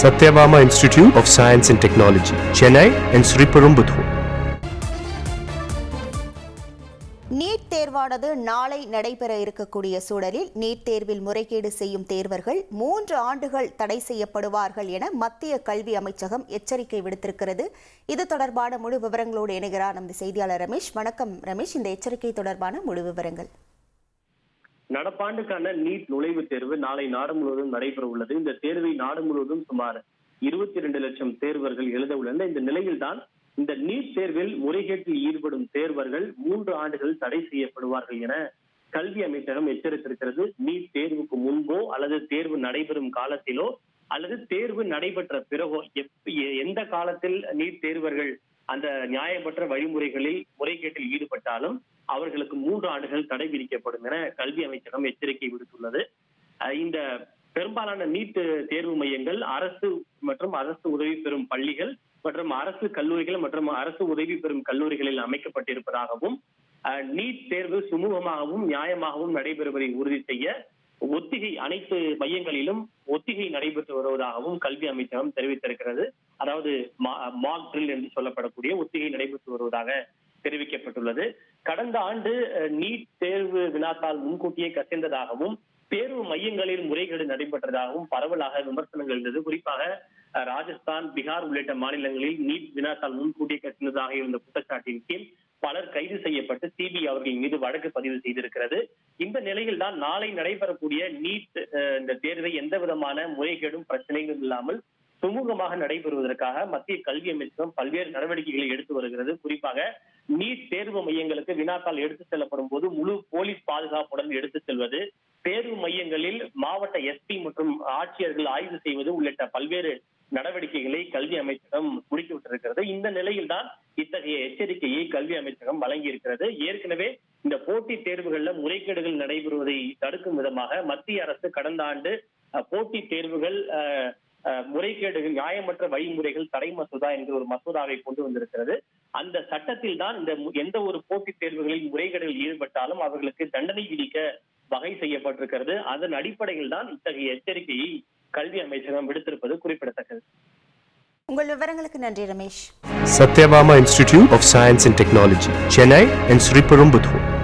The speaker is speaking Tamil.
Sathyabama institute of science and technology Chennai and Sriperumbudur NEET தேர்வானது நாளை நடைபெற இருக்கக்கூடிய சூழலில் நீட் தேர்வில் முறைகேடு செய்யும் தேர்வர்கள் மூன்று ஆண்டுகள் தடை செய்யப்படுவார்கள் என மத்திய கல்வி அமைச்சகம் எச்சரிக்கை விடுத்திருக்கிறது. இது தொடர்பான முழு விவரங்களோடு இணைகிறார் நமது செய்தியாளர் ரமேஷ். வணக்கம் ரமேஷ். இந்த எச்சரிக்கை தொடர்பான முழு விவரங்கள். நடப்பாண்டுக்கான நீட் நுழைவுத் தேர்வு நாளை நாடு முழுவதும் நடைபெற உள்ளது. இந்த தேர்வை நாடு முழுவதும் சுமார் இருபத்தி இரண்டு லட்சம் தேர்வர்கள் எழுத உள்ளன இந்த நிலையில்தான் இந்த நீட் தேர்வில் முறைகேட்டில் ஈடுபடும் தேர்வர்கள் மூன்று ஆண்டுகள் தடை செய்யப்படுவார்கள் என கல்வி அமைச்சகம் எச்சரித்திருக்கிறது. நீட் தேர்வுக்கு முன்போ அல்லது தேர்வு நடைபெறும் காலத்திலோ அல்லது தேர்வு நடைபெற்ற பிறகோ எப்ப- எந்த காலத்தில் நீட் தேர்வர்கள் அந்த நியாயமற்ற வழிமுறைகளில் முறைகேட்டில் ஈடுபட்டாலும் அவர்களுக்கு மூன்று ஆண்டுகள் தடை விதிக்கப்படும் என கல்வி அமைச்சகம் எச்சரிக்கை விடுத்துள்ளது. இந்த பெரும்பாலான நீட் தேர்வு மையங்கள் அரசு மற்றும் அரசு உதவி பெறும் பள்ளிகள் மற்றும் அரசு கல்லூரிகள் மற்றும் அரசு உதவி பெறும் கல்லூரிகளில் அமைக்கப்பட்டிருப்பதாகவும் அஹ் நீட் தேர்வு சுமூகமாகவும் நியாயமாகவும் நடைபெறுவதை உறுதி செய்ய ஒத்திகை அனைத்து மையங்களிலும் ஒத்திகை நடைபெற்று வருவதாகவும் கல்வி அமைச்சகம் தெரிவித்திருக்கிறது. அதாவது மாக் ட்ரில் என்று சொல்லப்படக்கூடிய ஒத்திகை நடைபெற்று வருவதாக தெரிவிக்கப்பட்டுள்ளது. கடந்த ஆண்டு நீட் தேர்வு வினாத்தால் முன்கூட்டியே கசிந்ததாகவும் தேர்வு மையங்களில் முறைகேடு நடைபெற்றதாகவும் பரவலாக விமர்சனங்கள் இருந்தது. குறிப்பாக ராஜஸ்தான் பீகார் உள்ளிட்ட மாநிலங்களில் நீட் வினாத்தால் முன்கூட்டியே கசிந்ததாக இருந்த குற்றச்சாட்டின் கீழ் பலர் கைது செய்யப்பட்டு சிபிஐ அவர்கள் மீது வழக்கு பதிவு செய்திருக்கிறது. இந்த நிலையில் தான் நாளை நடைபெறக்கூடிய நீட் அஹ், இந்த தேர்வை எந்த விதமான முறைகேடும் பிரச்சனைகளும் இல்லாமல் சுமூகமாக நடைபெறுவதற்காக மத்திய கல்வி அமைச்சகம் பல்வேறு நடவடிக்கைகளை எடுத்து வருகிறது. குறிப்பாக நீட் தேர்வு மையங்களுக்கு வினாத்தால் எடுத்து செல்லப்படும் போது முழு போலீஸ் பாதுகாப்புடன் எடுத்து செல்வது. தேர்வு மையங்களில் மாவட்ட எஸ்பி மற்றும் ஆட்சியர்கள் ஆய்வு செய்வது உள்ளிட்ட பல்வேறு நடவடிக்கைகளை கல்வி அமைச்சகம் முடுக்கிவிட்டிருக்கிறது இந்த நிலையில் தான் இத்தகைய எச்சரிக்கையை கல்வி அமைச்சகம் வழங்கி இருக்கிறது ஏற்கனவே இந்த போட்டித் தேர்வுகள்ல முறைகேடுகள் நடைபெறுவதை தடுக்கும் விதமாக மத்திய அரசு கடந்த ஆண்டு அஹ், போட்டித் தேர்வுகள் அஹ், முறைகேடுகள் நியாயமற்ற வழிமுறைகள் தடை மசோதா என்ற ஒரு மசோதாவை கொண்டு வந்திருக்கிறது. அந்த சட்டத்தில் தான் இந்த மு- எந்த ஒரு போட்டித் தேர்வுகளில் முறைகேடுகளில் ஈடுபட்டாலும் அவர்களுக்கு தண்டனை விதிக்க வகை செய்யப்பட்டிருக்கிறது. அதன் அடிப்படையில் தான் இத்தகைய எச்சரிக்கையை கல்வி அமைச்சகம் விடுத்திருப்பது குறிப்பிடத்தக்கது. உங்கள் விவரங்களுக்கு நன்றி Ramesh. Satyabama Institute of Science and Technology, Chennai and Sriperumbudur.